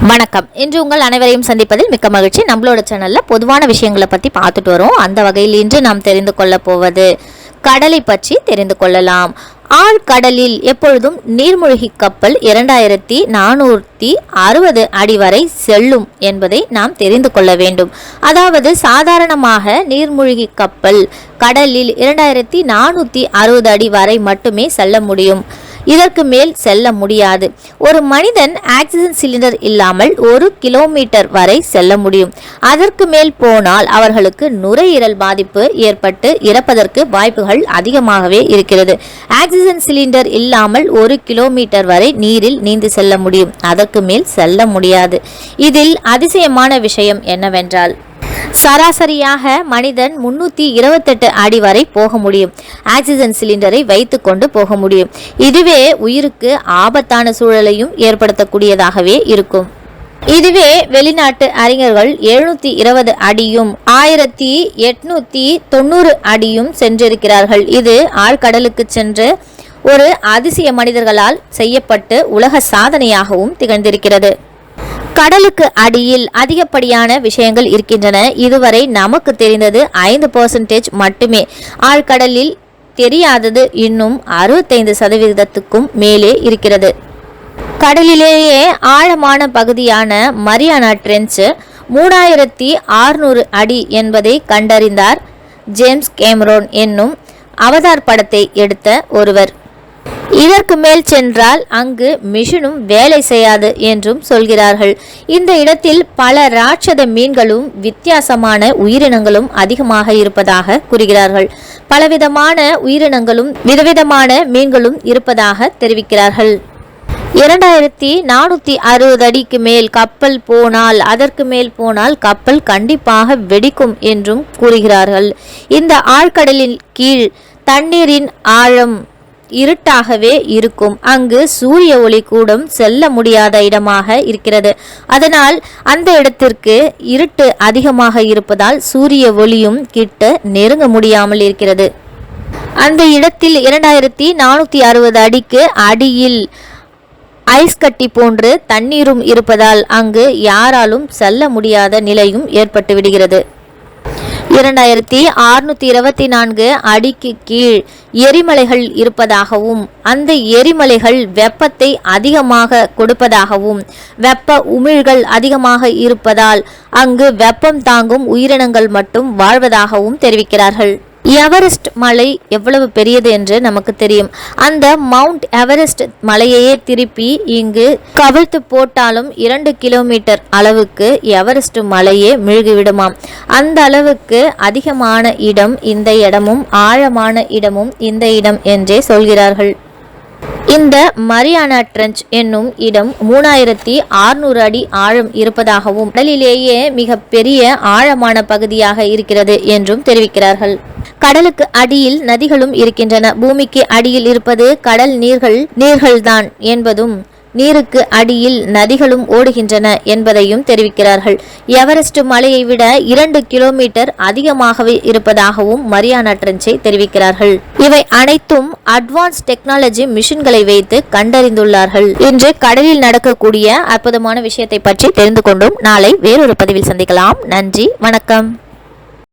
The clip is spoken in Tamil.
வணக்கம். இன்று உங்கள் அனைவரையும் சந்திப்பதில் மிக்க மகிழ்ச்சி. நம்மளோட சேனலில் பொதுவான விஷயங்களை பற்றி பார்த்துட்டு வரோம். அந்த வகையில் இன்று நாம் தெரிந்து கொள்ளப் போவது கடலை பற்றி தெரிந்து கொள்ளலாம். ஆழ்கடலில் எப்பொழுதும் நீர்மூழ்கி கப்பல் இரண்டாயிரத்தி நானூற்றி அறுபது அடி வரை செல்லும் என்பதை நாம் தெரிந்து கொள்ள வேண்டும். அதாவது சாதாரணமாக நீர்மூழ்கி கப்பல் கடலில் இரண்டாயிரத்தி நானூற்றி அறுபது அடி வரை மட்டுமே செல்ல முடியும். இதற்கு மேல் செல்ல முடியாது. ஒரு மனிதன் ஆக்சிஜன் சிலிண்டர் இல்லாமல் ஒரு கிலோமீட்டர் வரை செல்ல முடியும். அதற்கு மேல் போனால் அவர்களுக்கு நுரையீரல் பாதிப்பு ஏற்பட்டு இறப்பதற்கு வாய்ப்புகள் அதிகமாகவே இருக்கிறது. ஆக்சிஜன் சிலிண்டர் இல்லாமல் ஒரு கிலோமீட்டர் வரை நீரில் நீந்து செல்ல முடியும். அதற்கு மேல் செல்ல முடியாது. இதில் அதிசயமான விஷயம் என்னவென்றால் சராசரியாக மனிதன் முன்னூற்றி இருபத்தெட்டு அடி வரை போக முடியும். ஆக்சிஜன் சிலிண்டரை வைத்து கொண்டு போக முடியும். இதுவே உயிருக்கு ஆபத்தான சூழலையும் ஏற்படுத்தக்கூடியதாகவே இருக்கும். இதுவே வெளிநாட்டு அறிஞர்கள் எழுநூத்தி இருபது அடியும் ஆயிரத்தி எட்நூத்தி தொண்ணூறு அடியும் சென்றிருக்கிறார்கள். இது ஆழ்கடலுக்கு சென்று ஒரு அதிசய மனிதர்களால் செய்யப்பட்டு உலக சாதனையாகவும் திகழ்ந்திருக்கிறது. கடலுக்கு அடியில் அதிகப்படியான விஷயங்கள் இருக்கின்றன. இதுவரை நமக்கு தெரிந்தது ஐந்து பர்சன்டேஜ் மட்டுமே. ஆழ்கடலில் தெரியாதது இன்னும் அறுபத்தைந்து சதவீதத்துக்கும் மேலே இருக்கிறது. கடலிலேயே ஆழமான பகுதியான மரியானா ட்ரென்ச் மூணாயிரத்தி ஆறுநூறு அடி என்பதை கண்டறிந்தார் ஜேம்ஸ் கேமரோன் என்னும் அவதார் படத்தை எடுத்த ஒருவர். இதற்கு மேல் சென்றால் அங்கு மிஷினும் வேலை செய்யாது என்றும் சொல்கிறார்கள். இந்த இடத்தில் பல ராட்சத மீன்களும் வித்தியாசமான உயிரினங்களும் அதிகமாக இருப்பதாக கூறுகிறார்கள். பலவிதமான உயிரினங்களும் விதவிதமான மீன்களும் இருப்பதாக தெரிவிக்கிறார்கள். இரண்டாயிரத்தி நானூற்றி அறுபது அடிக்கு மேல் கப்பல் போனால் அதற்கு மேல் போனால் கப்பல் கண்டிப்பாக வெடிக்கும் என்றும் கூறுகிறார்கள். இந்த ஆழ்கடலின் கீழ் தண்ணீரின் ஆழம் இருட்டாகவே இருக்கும். அங்கு சூரிய ஒளி கூடும் செல்ல முடியாத இடமாக இருக்கிறது. அதனால் அந்த இடத்திற்கு இருட்டு அதிகமாக இருப்பதால் சூரிய ஒளியும் கிட்ட நெருங்க முடியாமல் இருக்கிறது. அந்த இடத்தில் இரண்டாயிரத்தி நானூற்றி அறுபது அடிக்கு அடியில் ஐஸ் கட்டி போன்று தண்ணீரும் இருப்பதால் அங்கு யாராலும் செல்ல முடியாத நிலையும் ஏற்பட்டு விடுகிறது. இரண்டாயிரத்தி அறுநூத்தி இருபத்தி நான்கு அடிக்கு கீழ் எரிமலைகள் இருப்பதாகவும் அந்த எரிமலைகள் வெப்பத்தை அதிகமாக கொடுப்பதாகவும் வெப்ப உமிழ்கள் அதிகமாக இருப்பதால் அங்கு வெப்பம் தாங்கும் உயிரினங்கள் மட்டும் வாழ்வதாகவும் தெரிவிக்கிறார்கள். எவரெஸ்ட் மலை எவ்வளவு பெரியது என்று நமக்கு தெரியும். அந்த மவுண்ட் எவரெஸ்ட் மலையையே திருப்பி இங்கு கவிழ்த்து போட்டாலும் இரண்டு கிலோமீட்டர் அளவுக்கு எவரெஸ்ட் மலையே மிழ்கிவிடுமாம். அந்த அளவுக்கு அதிகமான இடம் இந்த இடமும் ஆழமான இடமும் இந்த இடம் என்றே சொல்கிறார்கள். இந்த மரியானா ட்ரெஞ்ச் என்னும் இடம் மூணாயிரத்தி ஆறுநூறு அடி ஆழம் இருப்பதாகவும் கடலிலேயே மிக பெரிய ஆழமான பகுதியாக இருக்கிறது என்றும் தெரிவிக்கிறார்கள். கடலுக்கு அடியில் நதிகளும் இருக்கின்றன. பூமிக்கு அடியில் இருப்பது கடல் நீர்கள் நீர்கள்தான் என்பதும் நீருக்கு அடியில் நதிகளும் ஓடுகின்றன என்பதையும் தெரிவிக்கிறார்கள். எவரெஸ்ட் மலையை விட இரண்டு கிலோமீட்டர் அதிகமாகவே இருப்பதாகவும் மரியானா ட்ரெஞ்சை தெரிவிக்கிறார்கள். இவை அனைத்தும் அட்வான்ஸ் டெக்னாலஜி மிஷின்களை வைத்து கண்டறிந்துள்ளார்கள். இன்று கடலில் நடக்கக்கூடிய அற்புதமான விஷயத்தை பற்றி தெரிந்து கொண்டும். நாளை வேறொரு பதிவில் சந்திக்கலாம். நன்றி. வணக்கம்.